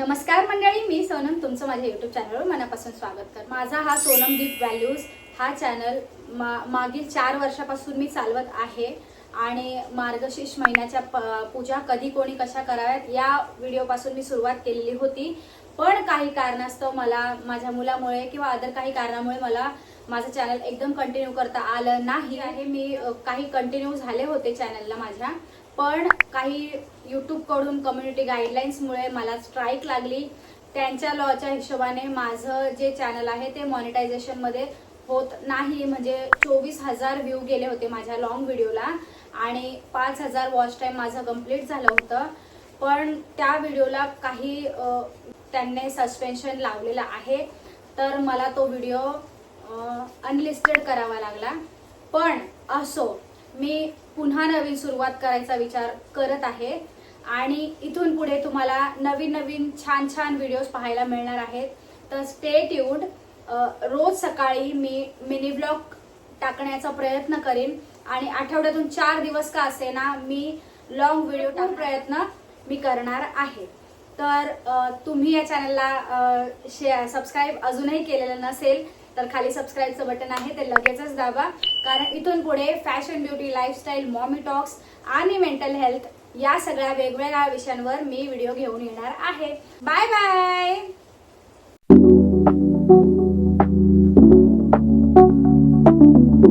नमस्कार मंडळी मी सोनम तुमचं माझ्या युट्यूब चॅनलवर मनापासून स्वागत कर. माझा हा सोनम डीप व्हॅल्यूज हा चॅनल मा मागील चार वर्षापासून मी चालवत आहे आणि मार्गशीर्ष महिन्याच्या प- पूजा कधी कोणी कशा कराव्यात या व्हिडिओपासून मी सुरुवात केलेली होती. पण काही कारणास्तव मला माझ्या मुलामुळे किंवा अदर काही कारणामुळे मला माझं चॅनल एकदम कंटिन्यू करता आलं नाही. आहे मी काही कंटिन्यू झाले होते चॅनलला माझ्या. पण काही यूट्यूबकडून कम्युनिटी गाईडलाईन्समुळे मला स्ट्राईक लागली. त्यांच्या लॉच्या हिशोबाने माझं जे चॅनल आहे ते मॉनिटायझेशनमध्ये होत नाही. म्हणजे चोवीस हजार व्ह्यू गेले होते माझ्या लॉंग व्हिडिओला आणि पाच हजार वॉच टाइम माझं कंप्लीट झालं होतं. पण त्या व्हिडिओला काही त्यांनी सस्पेन्शन लावलेलं आहे. तर मला तो व्हिडिओ अनलिस्टेड करावा लागला. पण असो मी पुन्हा नवीन सुरुवात करायचा विचार करत आहे. आणि इथून पुढे तुम्हाला नवीन नवीन छान छान व्हिडिओज पाहायला मिळणार आहेत. तर स्टे ट्यूड रोज सकाळी मी मिनी ब्लॉग टाकण्याचा प्रयत्न करीन. आणि आठवड्यातून चार दिवस का असेना मी लॉंग व्हिडिओ टाक प्रयत्न मी करणार आहे. तर तुम्ही या चॅनलला शेअर सबस्क्राईब अजूनही केलेलं नसेल तर खाली सबस्क्राईबचं बटन आहे ते लगेचच दाबा. कारण इथून पुढे fashion beauty lifestyle mommy talks आणि मेंटल हेल्थ या सगळ्या वेगवेगळ्या विषयांवर मी व्हिडिओ घेऊन येणार आहे. Bye bye